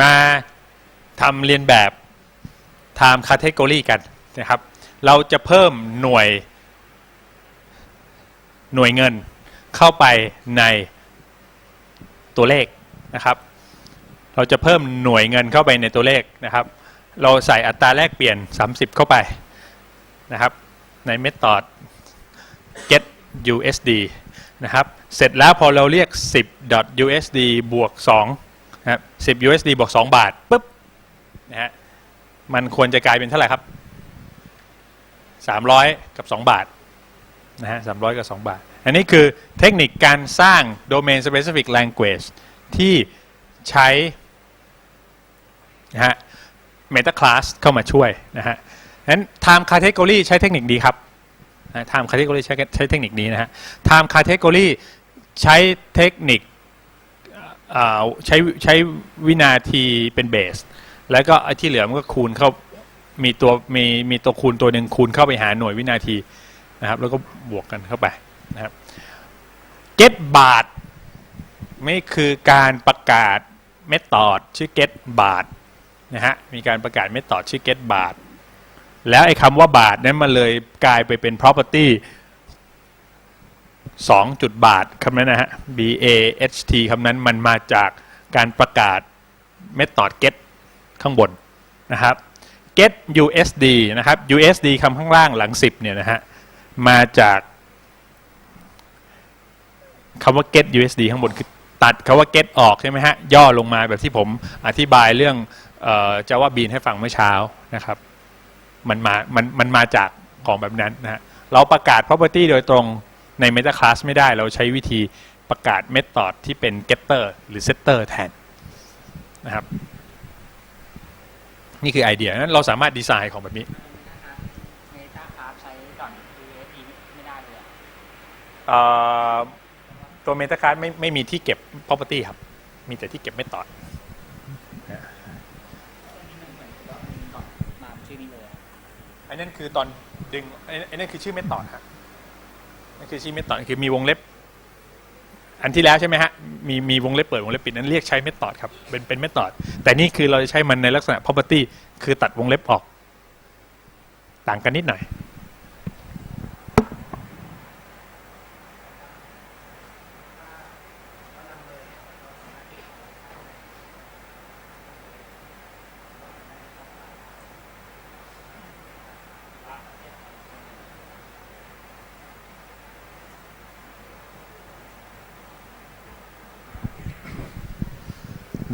มาทำเรียนแบบ time category กันนะครับ เราจะเพิ่มหน่วยหน่วยเงินเข้าไปในตัวเลขนะครับ เราจะเพิ่มหน่วยเงินเข้าไปในตัวเลขนะครับ เราใส่อัตราแลกเปลี่ยน 30 เข้าไปนะครับ ใน method get USD นะครับ เสร็จแล้วพอเราเรียก 10 USD บวก 2 นะครับ10 USD บวก2บาทปุ๊บนะฮะมันควรจะกลายเป็นเท่าไหร่ครับ 300 กับ 2 บาทนะฮะ300กับ 2 บาท อันนี้คือเทคนิคการสร้าง domain specific language ที่ใช้นะฮะ meta class เข้ามาช่วยนะฮะนั้น time category ใช้เทคนิคดีครับ time category ใช้ใช้เทคนิคนี้นะฮะ time category ใช้เทคนิค ใช้ใช้วินาทีเป็นเบส แล้วก็ไอ้ที่เหลือมันก็คูณเข้ามีตัวมีมีตัวคูณตัวหนึ่งคูณเข้าไปหาหน่วยวินาทีนะครับ แล้วก็บวกกันเข้าไปนะครับ get บาทไม่คือการประกาศเมธอดชื่อ get บาทนะฮะมีการประกาศเมธอดชื่อ get บาทแล้วไอ้คำว่าบาทนั้นมันเลยกลายไปเป็น property 2จุดบาทคำนั้นนะฮะ B A H T คำนั้นมันมาจากการประกาศเมธอด get ข้างบนนะครับ get USD นะครับ USD คำข้างล่างหลัง 10เนี่ยนะฮะมาจากคำว่า get USD ข้างบนคือตัดคำว่า get ออกใช่ไหมฮะย่อลงมาแบบที่ผมอธิบายเรื่องจะว่าบีนให้ฟังเมื่อเช้านะครับมันมามันมันมาจากของแบบนั้นนะฮะเราประกาศ property โดยตรง ใน meta class ไม่ได้เราใช้วิธีประกาศ method ที่เป็น getter หรือ setter แทนนะครับ นี่คือไอเดียนั้นเราสามารถดีไซน์ของแบบนี้เมตาคราฟใช้ก่อน USD ไม่ได้เลยอะเอ่อตัว meta class ไม่ไม่มีที่เก็บ property ครับ มีแต่ที่เก็บ method อันนี้มันเหมือนว่ามันก่อนมาชื่อนี้เลยอะอันนั้นคือตอนดึงอันอัน นั่นคือชื่อ method ฮะนั่นคือดคือมีวงเล็บ อันที่แล้วใช่ไหมฮะมีมีวงเล็บเปิดวงเล็บปิดนั้นเรียกใช้เมธอดครับเป็นเป็นเมธอดแต่นี่คือเราจะใช้มันในลักษณะ property คือตัดวงเล็บออก ต่างกันนิดหน่อย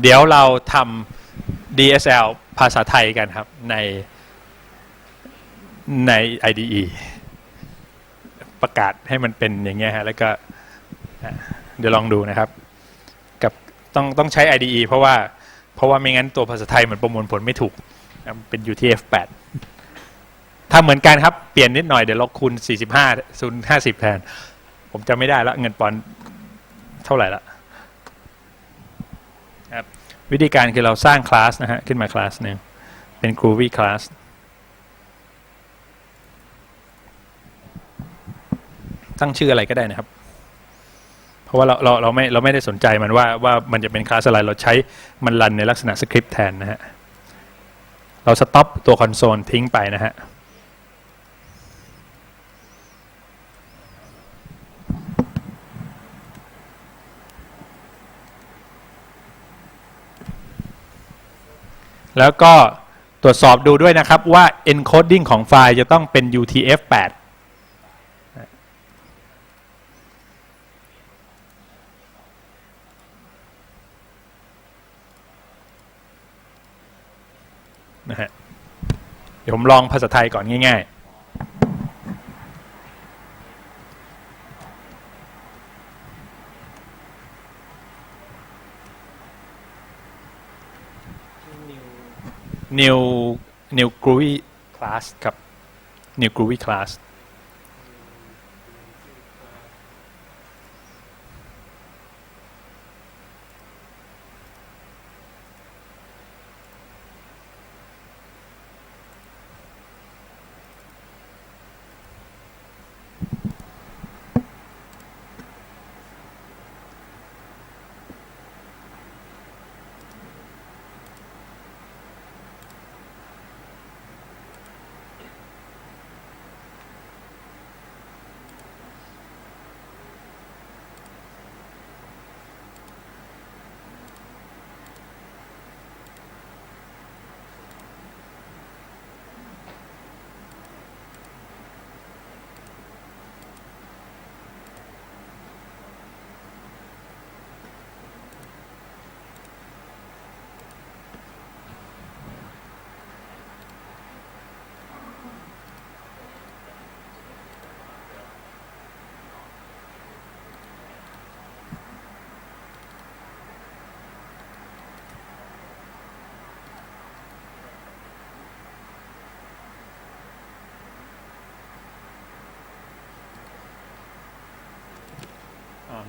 เดี๋ยวเราทำ DSL ภาษาไทยกันครับ ในใน IDE ประกาศให้มันเป็นอย่างเงี้ยฮะแล้วก็เดี๋ยวลองดูนะครับ กับต้องต้องใช้ IDE เพราะว่าเพราะว่าไม่งั้นตัวภาษาไทยมันประมวลผลไม่ถูกเป็น UTF-8 ถ้าเหมือนกันครับ เปลี่ยนนิดหน่อยเดี๋ยวเราคูณ45ศูน50 แทน ผมจะไม่ได้ล้วเงินปอนเท่าไหร่ละ วิธีการคือเราสร้างคลาสนะฮะ ขึ้นมาคลาสหนึ่งเป็น Groovy class ตั้งชื่ออะไรก็ได้นะครับ เพราะว่าเราเราเราไม่เราไม่ได้สนใจมันว่าว่ามันจะเป็นคลาสอะไร เราใช้มันรันในลักษณะสคริปต์แทนนะฮะ เราสต็อปตัวคอนโซลทิ้งไปนะฮะ แล้วก็ตรวจสอบดูด้วยนะครับว่า encoding ของไฟล์จะต้องเป็น UTF-8 นะฮะเดี๋ยวผมลองภาษาไทยก่อนง่ายๆ new new groovy class ครับ new groovy class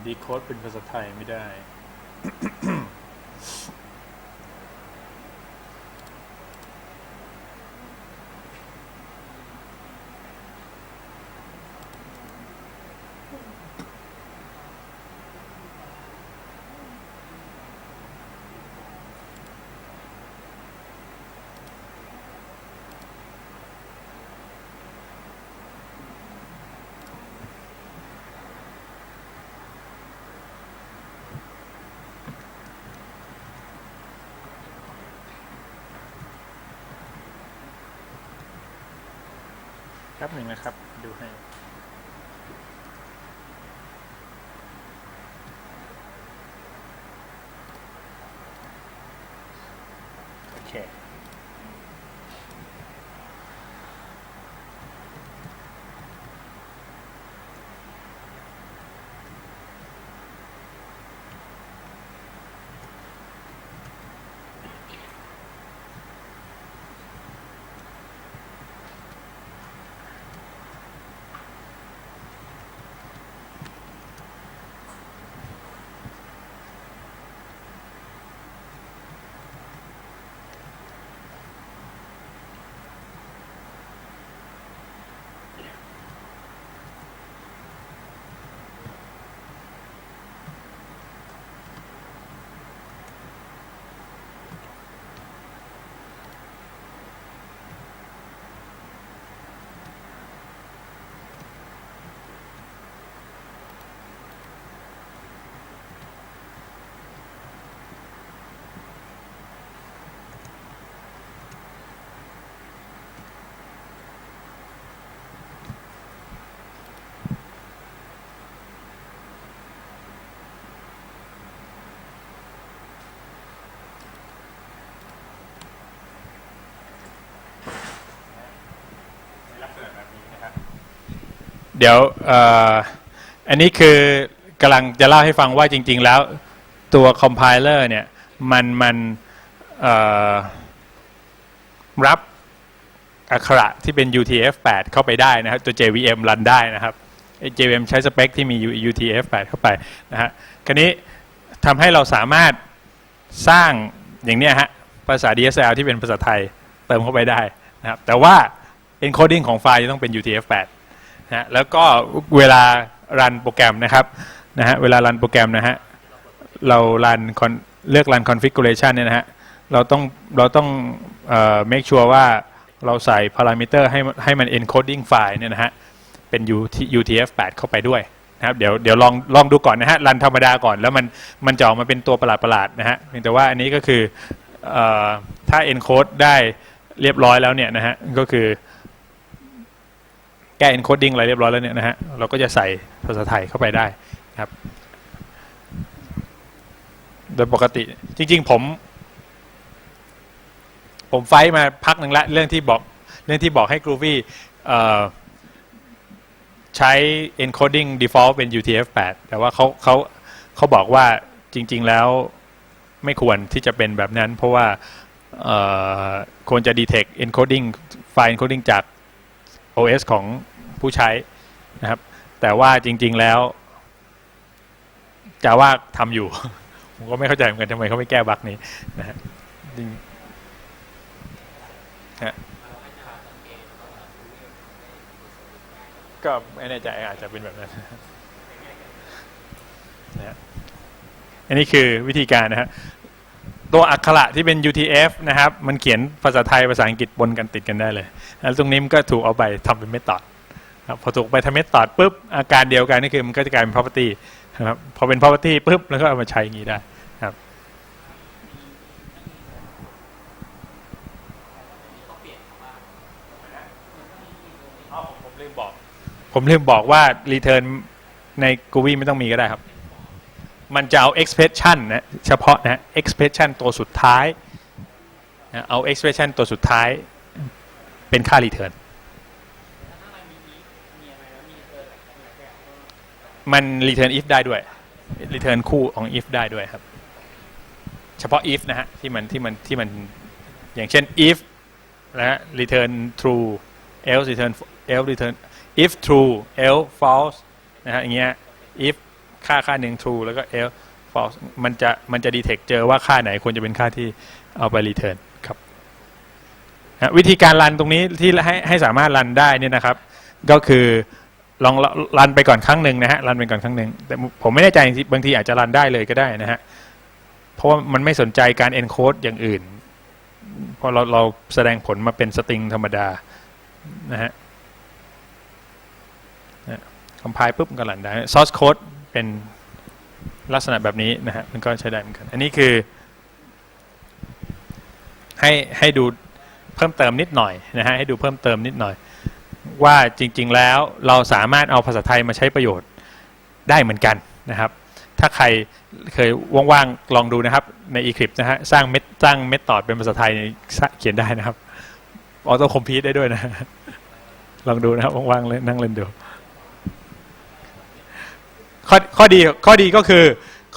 ดีโคดเป็นภาษาไทยไม่ได้ ครับหนึ่งนะครับ ดูให้โอเค ดี๋ยวอ,อันนี้คือกำลังจะเล่าให้ฟังว่าจริง ๆ แล้วตัวคอมไพเลอร์เนี่ยมันมันรับอักขระที่เป็น UTF-8 เข้าไปได้นะครับ ตัว JVM รันได้นะครับ JVM ใช้สเปคที่มี UTF-8 เข้าไปนะฮะคราวนี้ทำให้เราสามารถสร้างอย่างนี้ฮะ ภาษา DSL ที่เป็นภาษาไทยเติมเข้าไปได้นะครับ แต่ว่า encoding ของไฟล์จะต้องเป็น UTF-8 นะแล้วก็เวลารันโปรแกรมนะครับนะฮะเวลารันโปรแกรมนะฮะเรารันเลือกรัน configuration เนี่ยนะฮะเราต้องเราต้องเอ่อ make sure ว่าเราใส่ parameter ให้ให้มัน encoding ไฟล์เนี่ยนะฮะเป็น UT- UTF-8 เข้าไปด้วยนะครับเดี๋ยวเดี๋ยวลองลองดูก่อนนะฮะรันธรรมดาก่อนแล้วมันมันจะออกมาเป็นตัวประหลาดประหลาดๆนะฮะเพียงแต่ว่าอันนี้ก็คือเอ่อถ้า encode ได้เรียบร้อยแล้วเนี่ยนะฮะก็คือ แก้ encoding อะไรเรียบร้อยแล้วเนี่ยนะฮะเราก็จะใส่ภาษาไทยเข้าไปได้ครับ โดยปกติจริง ๆ ผม ผมไฟท์มาพักหนึ่งละเรื่องที่บอกเรื่องที่บอกให้ Groovy ใช้ encoding default เป็น UTF-8 แต่ว่าเขาเขาเขาบอกว่าจริง ๆ แล้วไม่ควรที่จะเป็นแบบนั้น เพราะว่าควรจะ detect encoding ไฟล์ encoding จาก OS ของผู้ใช้นะครับ แต่ว่าจริง ๆ แล้วจะว่าทำอยู่ ผมก็ไม่เข้าใจเหมือนกันทำไมเขาไม่แก้บั๊กนี้นะฮะจริงฮะก็ไม่แน่ใจอาจจะเป็นแบบนั้นนะฮะอันนี้คือวิธีการนะฮะ ตัวอักขระที่เป็น UTF นะครับ มันเขียนภาษาไทยภาษาอังกฤษปนกันติดกันได้เลย แล้วตรงนี้มันก็ถูกเอาไปทำเป็นเมธอดครับพอถูกไปทำเมธอดปุ๊บอาการเดียวกันนี่คือมันก็จะกลายเป็น property นะครับพอเป็น property ปุ๊บแล้วก็เอามาใช้อย่างนี้ได้ครับผมลืมบอกผมลืมบอกว่า return ใน GUI ไม่ต้องมีก็ได้ครับ มันจะเอา expression นะเฉพาะนะ expression ตัวสุดท้ายนะเอา expression ตัวสุดท้ายเป็นค่า return มัน return if ได้ด้วย return คู่ของ if ได้ด้วยครับ เฉพาะ if นะฮะที่มันที่มันที่มันอย่างเช่น if นะฮะ return true else return else return if true else false นะฮะอย่างเงี้ย if ค่าค่าหนึ่ง true แล้วก็ else false มันจะมันจะ detect เจอว่าค่าไหนควรจะเป็นค่าที่เอาไป return ครับนะวิธีการรันตรงนี้ที่ให้ให้สามารถรันได้เนี่ยนะครับ ก็คือลองรันไปก่อนครั้งหนึ่งนะฮะรันไปก่อนครั้งหนึ่งแต่ผมไม่แน่ใจจริงๆบางทีอาจจะรันได้เลยก็ได้นะฮะเพราะว่ามันไม่สนใจการ encode อย่างอื่นเพราะเราเราแสดงผลมาเป็นสตริงธรรมดานะฮะคอมไพล์ปุ๊บก็รันได้ source code เป็นลักษณะแบบนี้นะฮะมันก็ใช้ได้เหมือนกัน อันนี้คือ ให้ให้ดูเพิ่มเติมนิดหน่อยนะฮะให้ดูเพิ่มเติมนิดหน่อย ว่าจริง ๆ แล้วเราสามารถเอาภาษาไทยมาใช้ประโยชน์ได้เหมือนกันนะครับ ถ้าใครเคยว่างๆลองดูนะครับใน Eclipse นะฮะสร้างเม็ดสร้างเม็ดตอดเป็นภาษาไทยเขียนได้นะครับออโต้คอมพิวต์ได้ด้วยนะ ลองดูนะครับว่างๆเลยนั่งเล่นดู ข้อข้อดีข้อดีก็คือ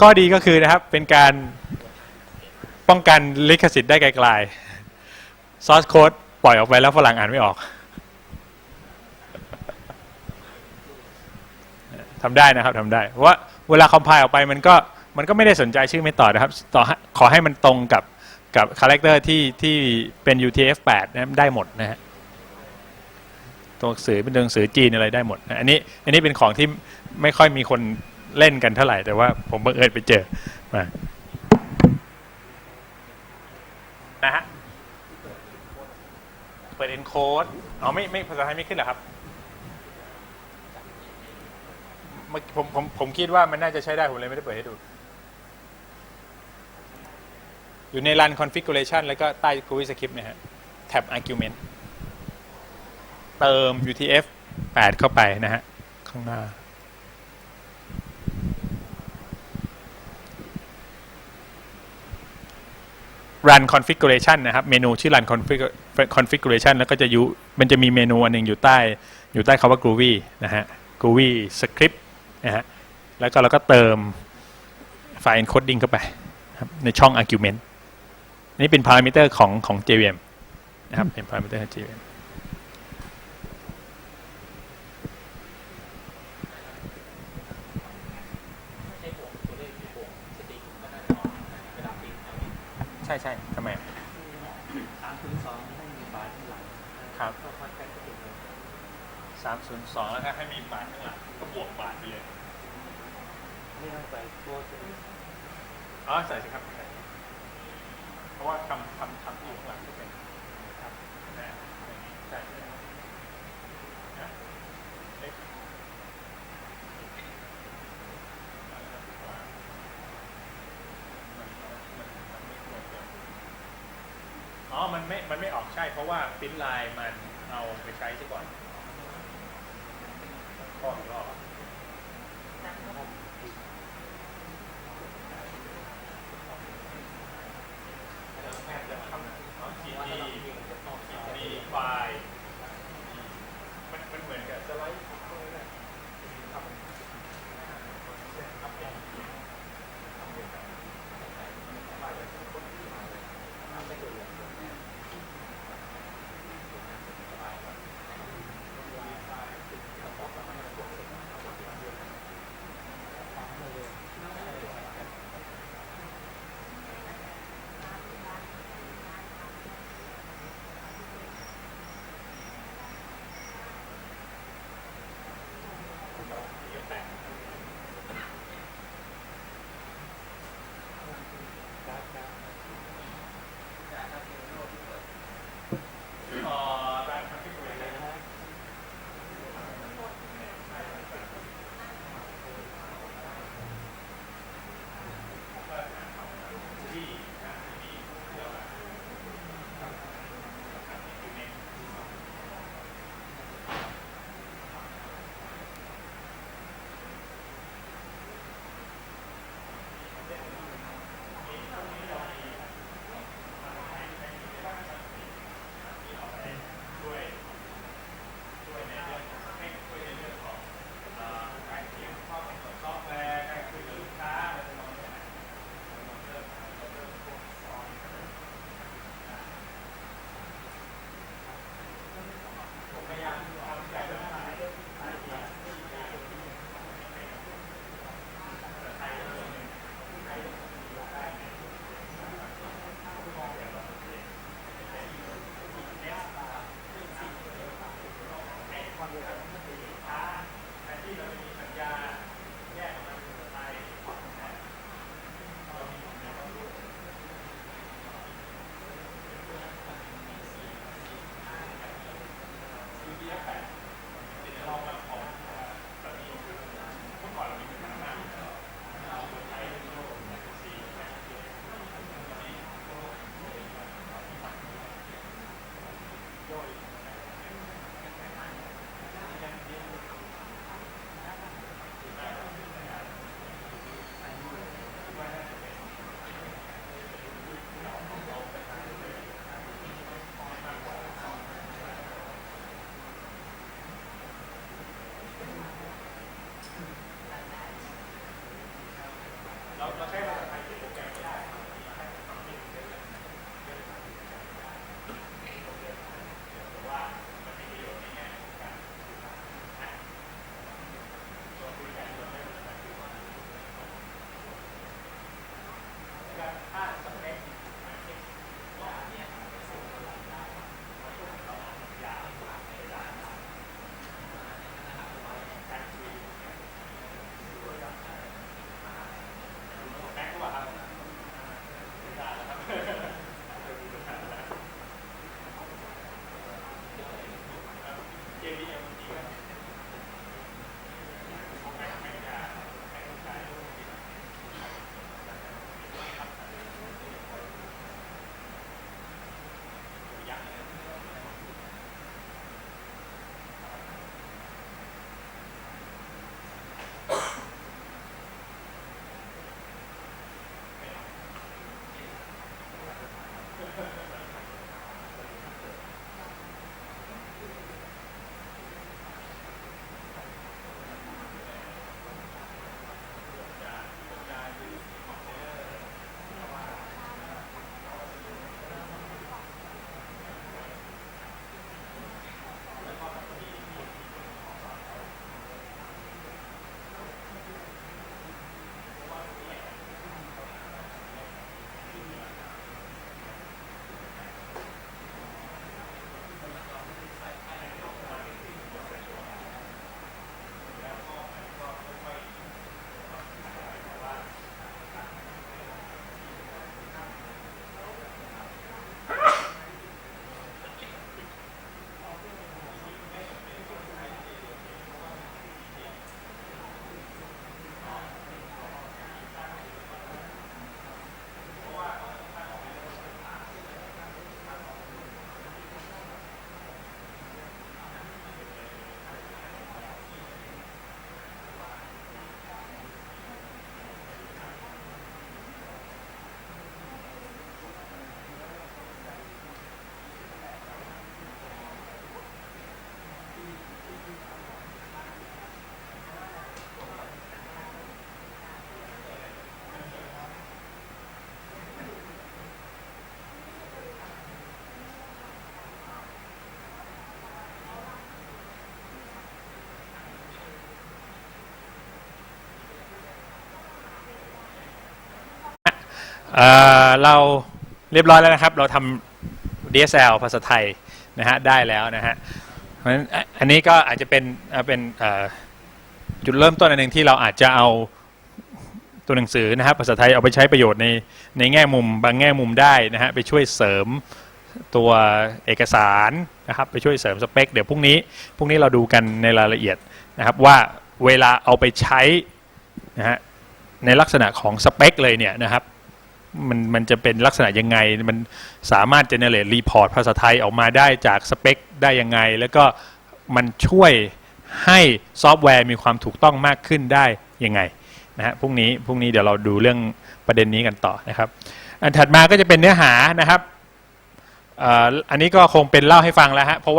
ข้อดีก็คือนะครับเป็นการป้องกันลิขสิทธิ์ได้ไกลๆซอสโค้ดปล่อยออกไปแล้วฝรั่งอ่านไม่ออกทำได้นะครับทำได้เพราะว่าเวลาคอมไพล์ออกไปมันก็มันก็ไม่ได้สนใจชื่อไม่ต่อนะครับต่อขอให้มันตรงกับกับคาแรคเตอร์ที่ที่เป็น UTF-8 นะได้หมดนะฮะตัวหนังสือเป็นตัวหนังสือจีนอะไรได้หมดนะอันนี้อันนี้เป็นของที่ ไม่ค่อยมีคนเล่นกันเท่าไหร่ แต่ว่าผมบังเอิญไปเจอมานะฮะ เปิด encode อ๋อไม่ไม่ภาษาไทยไม่ขึ้นเหรอครับเมื่อผมผมผมคิดว่ามันน่าจะใช้ได้ ผมเลยไม่ได้เปิดให้ดู อยู่ใน run configuration แล้วก็ใต้ GUI script เนี่ยฮะ tab argument เติม UTF 8 เข้าไปนะฮะ ข้างหน้า run configuration นะครับ เมนูชื่อ run configuration แล้วก็จะอยู่มันจะมีเมนูอันหนึ่งอยู่ใต้ อยู่ใต้คำว่า groovy นะฮะ groovy script นะฮะ แล้วก็เราก็เติมไฟล์ encoding เข้าไป ในช่อง argument นี่เป็นพารามิเตอร์ของของ JVM นะครับ เป็นพารามิเตอร์ของ JVM ใช่ใช่ทำไมสามถึงสองไม่มีบาทข้างหลังครับก็ค่อนข้างจะเป็นเลยสามศูนย์สองแล้วก็ให้มีบาทข้างหลังก็บวกบาทไปเลยนี่ต้องใส่ตัวจะอ๋อใส่สิครับเพราะว่าคำคำคำที่อยู่ข้างหลังก็เป็นครับนะอย่างนี้ใช่ใช่นะเอ๊ะมันมันมันไม่ควรจะอ๋อ มัน ไม่ มันไม่ออกใช่ เพราะว่าฟินไลน์มันเอาไปใช้ซะก่อนข้ออีกรอบ ที่เรามีสัญญา เราเรียบร้อยแล้วนะครับ เราทำ DSL ภาษาไทยนะฮะได้แล้วนะฮะเพราะฉะนั้นอันนี้ก็อาจจะเป็นเป็นจุดเริ่มต้นอันหนึ่งที่เราอาจจะเอาตัวหนังสือนะครับภาษาไทยเอาไปใช้ประโยชน์ในในแง่มุมบางแง่มุมได้นะฮะไปช่วยเสริมตัวเอกสารนะครับไปช่วยเสริมสเปคเดี๋ยวพรุ่งนี้พรุ่งนี้เราดูกันในรายละเอียดนะครับว่าเวลาเอาไปใช้นะฮะในลักษณะของสเปคเลยเนี่ยนะครับ มันมันจะเป็นลักษณะยังไง มันสามารถ generate report ภาษาไทยออกมาได้จากสเปคได้ยังไง แล้วก็มันช่วยให้ซอฟต์แวร์มีความถูกต้องมากขึ้นได้ยังไงนะฮะพรุ่งนี้พรุ่งนี้เดี๋ยวเราดูเรื่องประเด็นนี้กันต่อนะครับ อันถัดมาก็จะเป็นเนื้อหานะครับออันนี้ก็คงเป็นเล่าให้ฟังแล้วฮะเพราะว่า